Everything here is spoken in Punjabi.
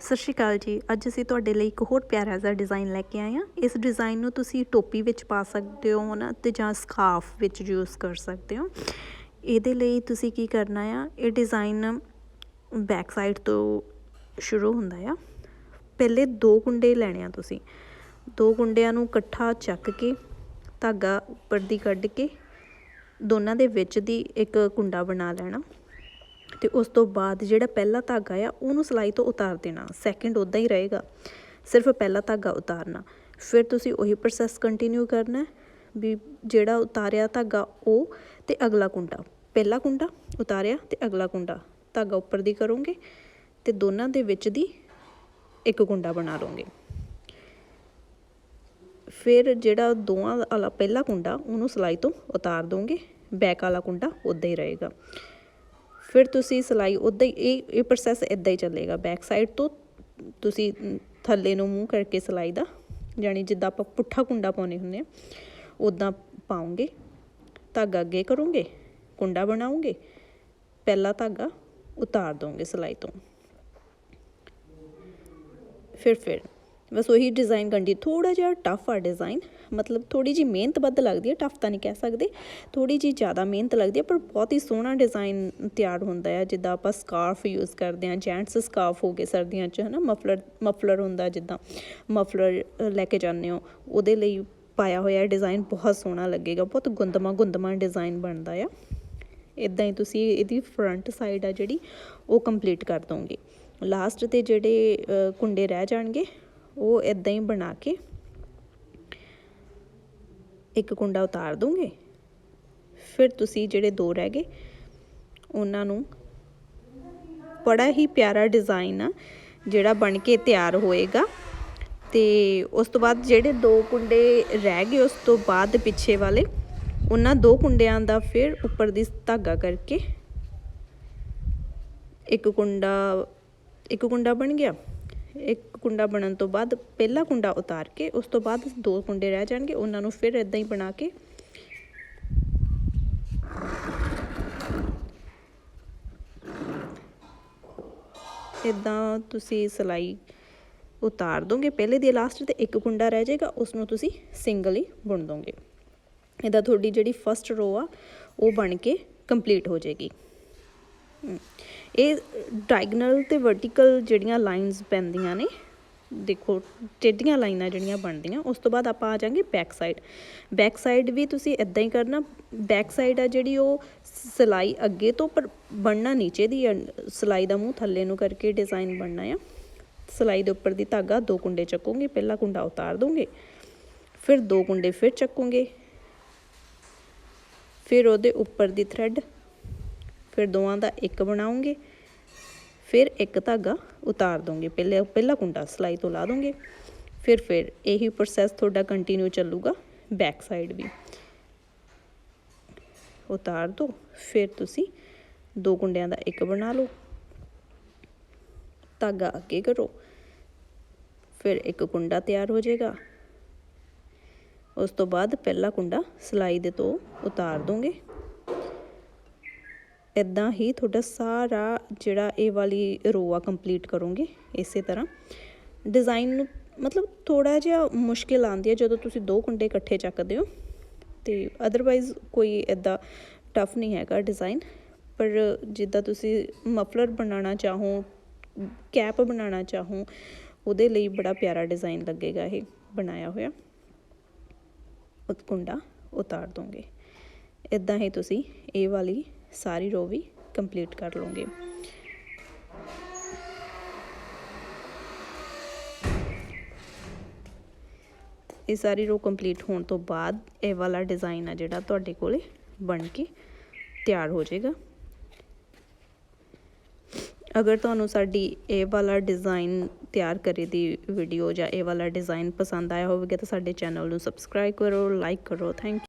ਸਤਿ ਸ਼੍ਰੀ ਅਕਾਲ ਜੀ। ਅੱਜ ਅਸੀਂ ਤੁਹਾਡੇ ਲਈ ਇੱਕ ਹੋਰ ਪਿਆਰਾ ਜਿਹਾ ਡਿਜ਼ਾਈਨ ਲੈ ਕੇ ਆਏ ਹਾਂ। ਇਸ ਡਿਜ਼ਾਈਨ ਨੂੰ ਤੁਸੀਂ ਟੋਪੀ ਵਿੱਚ ਪਾ ਸਕਦੇ ਹੋ ਨਾ ਤੇ ਜਾਂ ਸਕਾਫ ਵਿੱਚ ਯੂਜ਼ ਕਰ ਸਕਦੇ ਹੋ। ਇਹਦੇ ਲਈ ਤੁਸੀਂ ਕੀ ਕਰਨਾ ਆ, ਇਹ ਡਿਜ਼ਾਈਨ ਬੈਕ ਸਾਈਡ ਤੋਂ ਸ਼ੁਰੂ ਹੁੰਦਾ ਆ। ਪਹਿਲੇ ਦੋ ਗੁੰਡੇ ਲੈਣੇ ਆ ਤੁਸੀਂ। ਦੋ ਗੁੰਡਿਆਂ ਨੂੰ ਇਕੱਠਾ ਚੱਕ ਕੇ, ਧਾਗਾ ਉੱਪਰ ਦੀ ਕੱਢ ਕੇ, ਦੋਨਾਂ ਦੇ ਵਿੱਚ ਦੀ ਇੱਕ ਕੁੰਡਾ ਬਣਾ ਲੈਣਾ। ਤੇ ਉਸ ਤੋਂ ਬਾਅਦ ਜਿਹੜਾ ਪਹਿਲਾ ਧਾਗਾ ਆ, ਉਹਨੂੰ ਸਲਾਈ ਤੋਂ ਉਤਾਰ ਦੇਣਾ। ਸੈਕਿੰਡ ਉਦਾਂ ਹੀ ਰਹੇਗਾ। ਸਿਰਫ ਪਹਿਲਾ ਧਾਗਾ ਉਤਾਰਨਾ। ਫਿਰ ਤੁਸੀਂ ਉਹੀ ਪ੍ਰੋਸੈਸ ਕੰਟੀਨਿਊ ਕਰਨਾ ਵੀ ਜਿਹੜਾ ਉਤਾਰਿਆ ਧਾਗਾ ਉਹ ਤੇ ਅਗਲਾ ਕੁੰਡਾ। ਪਹਿਲਾ ਕੁੰਡਾ ਉਤਾਰਿਆ ਤੇ ਅਗਲਾ ਕੁੰਡਾ। ਧਾਗਾ ਉੱਪਰ ਦੀ ਕਰੋਗੇ ਤੇ ਦੋਨਾਂ ਦੇ ਵਿੱਚ ਦੀ ਇੱਕ ਕੁੰਡਾ ਬਣਾ ਲਓਗੇ। ਫਿਰ ਜਿਹੜਾ ਦੋਵਾਂ ਵਾਲਾ ਪਹਿਲਾ ਕੁੰਡਾ, ਉਹਨੂੰ ਸਲਾਈ ਤੋਂ ਉਤਾਰ ਦੋਗੇ ਬੈਕ ਵਾਲਾ ਕੁੰਡਾ ਉਦਾਂ ਹੀ ਰਹੇਗਾ। ਫਿਰ ਤੁਸੀਂ ਸਿਲਾਈ ਉਦਾਂ ਹੀ, ਇਹ ਇਹ ਪ੍ਰੋਸੈਸ ਇਦਾਂ ਹੀ ਚੱਲੇਗਾ ਬੈਕ ਸਾਈਡ ਤੋਂ ਤੁਸੀਂ ਥੱਲੇ ਨੂੰ ਮੂੰਹ ਕਰਕੇ ਸਿਲਾਈ ਦਾ ਜਾਨੀ ਜਿੱਦਾਂ ਆਪਾਂ ਪੁੱਠਾ ਕੁੰਡਾ ਪਾਉਨੇ ਹੁੰਦੇ ਆ ਉਦਾਂ ਪਾਉਂਗੇ, ਧਾਗਾ ਅੱਗੇ ਕਰੋਗੇ, ਕੁੰਡਾ ਬਣਾਉਂਗੇ ਪਹਿਲਾ ਧਾਗਾ ਉਤਾਰ ਦੋਗੇ ਸਿਲਾਈ ਤੋਂ। ਫਿਰ ਫਿਰ। ਬਸ ਉਹੀ ਡਿਜ਼ਾਈਨ ਕੰਡੀ ਥੋੜਾ ਜਿਹਾ ਟਫ ਆ ਡਿਜ਼ਾਈਨ ਮਤਲਬ ਥੋੜੀ ਜੀ ਮਿਹਨਤ ਵੱਧ ਲੱਗਦੀ ਹੈ ਟਫ ਤਾਂ ਨਹੀਂ ਕਹਿ ਸਕਦੇ। ਥੋੜੀ ਜੀ ਜ਼ਿਆਦਾ ਮਿਹਨਤ ਲੱਗਦੀ ਹੈ, ਪਰ ਬਹੁਤ ਹੀ ਸੋਹਣਾ ਡਿਜ਼ਾਈਨ ਤਿਆਰ ਹੁੰਦਾ ਹੈ। ਜਿੱਦਾਂ ਆਪਾਂ ਸਕਾਰਫ ਯੂਜ਼ ਕਰਦੇ ਹਾਂ ਜੈਂਟਸ ਸਕਾਰਫ ਹੋ ਗਏ ਸਰਦੀਆਂ 'ਚ, ਹਨਾ ਮਫਲਰ ਮਫਲਰ ਹੁੰਦਾ ਜਿੱਦਾਂ ਮਫਲਰ ਲੈ ਕੇ ਜਾਂਦੇ ਹੋ, ਉਹਦੇ ਲਈ ਪਾਇਆ ਹੋਇਆ ਡਿਜ਼ਾਈਨ ਬਹੁਤ ਸੋਹਣਾ ਲੱਗੇਗਾ, ਬਹੁਤ ਗੁੰਦਮਾ ਗੁੰਦਮਾ ਡਿਜ਼ਾਈਨ ਬਣਦਾ ਆ। ਇਦਾਂ ਹੀ ਤੁਸੀਂ ਇਹਦੀ ਫਰੰਟ ਸਾਈਡ ਆ ਜਿਹੜੀ, ਉਹ ਕੰਪਲੀਟ ਕਰ ਦੋਗੇ। ਲਾਸਟ ਤੇ ਜਿਹੜੇ ਕੁੰਡੇ ਰਹਿ ਜਾਣਗੇ ਉਹ ਇਦਾਂ ਹੀ ਬਣਾ ਕੇ ਇੱਕ ਕੁੰਡਾ ਉਤਾਰ ਦੋਗੇ। ਫਿਰ ਤੁਸੀਂ ਜਿਹੜੇ ਦੋ ਰਹਿ ਗਏ, ਉਹਨਾਂ ਨੂੰ ਬੜਾ ਹੀ ਪਿਆਰਾ ਡਿਜ਼ਾਈਨ ਆ, ਜਿਹੜਾ ਬਣ ਕੇ ਤਿਆਰ ਹੋਏਗਾ। ਤੇ ਉਸ ਤੋਂ ਬਾਅਦ ਜਿਹੜੇ ਦੋ ਕੁੰਡੇ ਰਹਿ ਗਏ ਉਸ ਤੋਂ ਬਾਅਦ ਪਿੱਛੇ ਵਾਲੇ, ਉਹਨਾਂ ਦੋ ਕੁੰਡਿਆਂ ਦਾ ਫਿਰ ਉੱਪਰ ਦੀ ਧਾਗਾ ਕਰਕੇ ਇੱਕ ਕੁੰਡਾ ਇੱਕ ਕੁੰਡਾ ਬਣ ਗਿਆ। ਇੱਕ ਕੁੰਡਾ ਬਣਨ ਤੋਂ ਬਾਅਦ ਪਹਿਲਾ ਕੁੰਡਾ ਉਤਾਰ ਕੇ ਉਸ ਤੋਂ ਬਾਅਦ ਦੋ ਕੁੰਡੇ ਰਹਿ ਜਾਣਗੇ, ਉਹਨਾਂ ਨੂੰ ਫਿਰ ਇਦਾਂ ਹੀ ਬਣਾ ਕੇ ਇਦਾਂ ਤੁਸੀਂ ਸਲਾਈ ਉਤਾਰ ਦੋਗੇ। ਪਹਿਲੇ ਦੀ ਲਾਸਟ ਤੇ ਇੱਕ ਕੁੰਡਾ ਰਹਿ ਜਾਏਗਾ, ਉਸ ਨੂੰ ਤੁਸੀਂ ਸਿੰਗਲ ਹੀ ਬੁਣ ਦੋਗੇ। ਇਹਦਾ ਤੁਹਾਡੀ ਜਿਹੜੀ ਫਸਟ ਰੋ ਆ, ਉਹ ਬਣ ਕੇ ਕੰਪਲੀਟ ਹੋ ਜਾਏਗੀ। ਇਹ ਡਾਇਗਨਲ ਤੇ ਵਰਟੀਕਲ ਜਿਹੜੀਆਂ ਲਾਈਨਸ ਪੈਂਦੀਆਂ ਨੇ, ਦੇਖੋ ਟੇਢੀਆਂ ਲਾਈਨਾਂ ਜਿਹੜੀਆਂ ਬਣਦੀਆਂ, ਉਸ ਤੋਂ ਬਾਅਦ ਆਪਾਂ ਆ ਜਾਾਂਗੇ ਬੈਕ ਸਾਈਡ ਬੈਕ ਸਾਈਡ ਵੀ ਤੁਸੀਂ ਇਦਾਂ ਹੀ ਕਰਨਾ ਬੈਕ ਸਾਈਡ ਆ ਜਿਹੜੀ ਉਹ ਸਲਾਈ ਅੱਗੇ ਤੋਂ ਪਰ ਬਣਨਾ ਨੀਚੇ ਦੀ ਸਲਾਈ ਦਾ ਮੂੰਹ ਥੱਲੇ ਨੂੰ ਕਰਕੇ ਡਿਜ਼ਾਈਨ ਬਣਨਾ ਆ। ਸਲਾਈ ਦੇ ਉੱਪਰ ਦੀ ਧਾਗਾ ਦੋ ਕੁੰਡੇ ਚੱਕੋਗੇ, ਪਹਿਲਾ ਕੁੰਡਾ ਉਤਾਰ ਦੋਗੇ, ਫਿਰ ਦੋ ਕੁੰਡੇ ਫਿਰ ਚੱਕੋਗੇ, ਫਿਰ ਉਹਦੇ ਉੱਪਰ ਦੀ ਥ੍ਰੈਡ ਫਿਰ ਦੋਵਾਂ ਦਾ ਇੱਕ ਬਣਾਉਂਗੇ। ਫਿਰ ਇੱਕ ਧਾਗਾ ਉਤਾਰ ਦੋਗੇ। ਪਹਿਲੇ ਪਹਿਲਾ ਕੁੰਡਾ ਸਲਾਈ ਤੋਂ ਲਾ ਦੋਗੇ। ਫਿਰ ਫਿਰ ਇਹੀ ਪ੍ਰੋਸੈਸ ਤੁਹਾਡਾ ਕੰਟੀਨਿਊ ਚੱਲੂਗਾ ਬੈਕ ਸਾਈਡ ਵੀ। ਉਤਾਰ ਦੋ। ਫਿਰ ਤੁਸੀਂ ਦੋ ਕੁੰਡਿਆਂ ਦਾ ਇੱਕ ਬਣਾ ਲਓ। ਧਾਗਾ ਅੱਗੇ ਕਰੋ। ਫਿਰ ਇੱਕ ਕੁੰਡਾ ਤਿਆਰ ਹੋ ਜਾਏਗਾ। ਉਸ ਤੋਂ ਬਾਅਦ ਪਹਿਲਾ ਕੁੰਡਾ ਸਲਾਈ ਦੇ ਤੋਂ ਉਤਾਰ ਦੋਗੇ। ਇਦਾਂ ਹੀ ਤੁਹਾਡਾ ਸਾਰਾ ਜਿਹੜਾ ਇਹ ਵਾਲੀ ਰੋ ਆ ਕੰਪਲੀਟ ਕਰੋਗੇ ਇਸੇ ਤਰ੍ਹਾਂ। ਡਿਜ਼ਾਈਨ ਨੂੰ ਮਤਲਬ ਥੋੜਾ ਜਿਹਾ ਮੁਸ਼ਕਿਲ ਆਉਂਦੀ ਹੈ ਜਦੋਂ ਤੁਸੀਂ ਦੋ ਕੁੰਡੇ ਇਕੱਠੇ ਚੱਕਦੇ ਹੋ ਤੇ ਅਦਰਵਾਈਜ਼ ਕੋਈ ਇਦਾਂ ਟਫ ਨਹੀਂ ਹੈਗਾ ਡਿਜ਼ਾਈਨ ਪਰ ਜਿੱਦਾਂ ਤੁਸੀਂ ਮਫਲਰ ਬਣਾਉਣਾ ਚਾਹੋ ਕੈਪ ਬਣਾਉਣਾ ਚਾਹੋ, ਉਹਦੇ ਲਈ ਬੜਾ ਪਿਆਰਾ ਡਿਜ਼ਾਈਨ ਲੱਗੇਗਾ ਇਹ ਬਣਾਇਆ ਹੋਇਆ। ਉਹ ਕੁੰਡਾ ਉਤਾਰ ਦੋਗੇ। ਇਦਾਂ ਹੀ ਤੁਸੀਂ ਇਹ ਵਾਲੀ ਸਾਰੀ ਰੋ ਵੀ ਕੰਪਲੀਟ ਕਰ ਲਓਗੇ ਇਹ ਸਾਰੀ ਰੋ ਕੰਪਲੀਟ ਹੋਣ ਤੋਂ ਬਾਅਦ ਇਹ ਵਾਲਾ ਡਿਜ਼ਾਈਨ ਆ ਜਿਹੜਾ ਤੁਹਾਡੇ ਕੋਲੇ ਬਣ ਕੇ ਤਿਆਰ ਹੋ ਜਾਏਗਾ। ਅਗਰ ਤੁਹਾਨੂੰ ਸਾਡੀ ਇਹ ਵਾਲਾ ਡਿਜ਼ਾਈਨ ਤਿਆਰ ਕਰੇ ਦੀ ਵੀਡੀਓ ਜਾਂ ਇਹ ਵਾਲਾ ਡਿਜ਼ਾਈਨ ਪਸੰਦ ਆਇਆ ਹੋਵੇਗਾ ਤਾਂ ਸਾਡੇ ਚੈਨਲ ਨੂੰ ਸਬਸਕ੍ਰਾਈਬ ਕਰੋ ਲਾਈਕ ਕਰੋ ਥੈਂਕ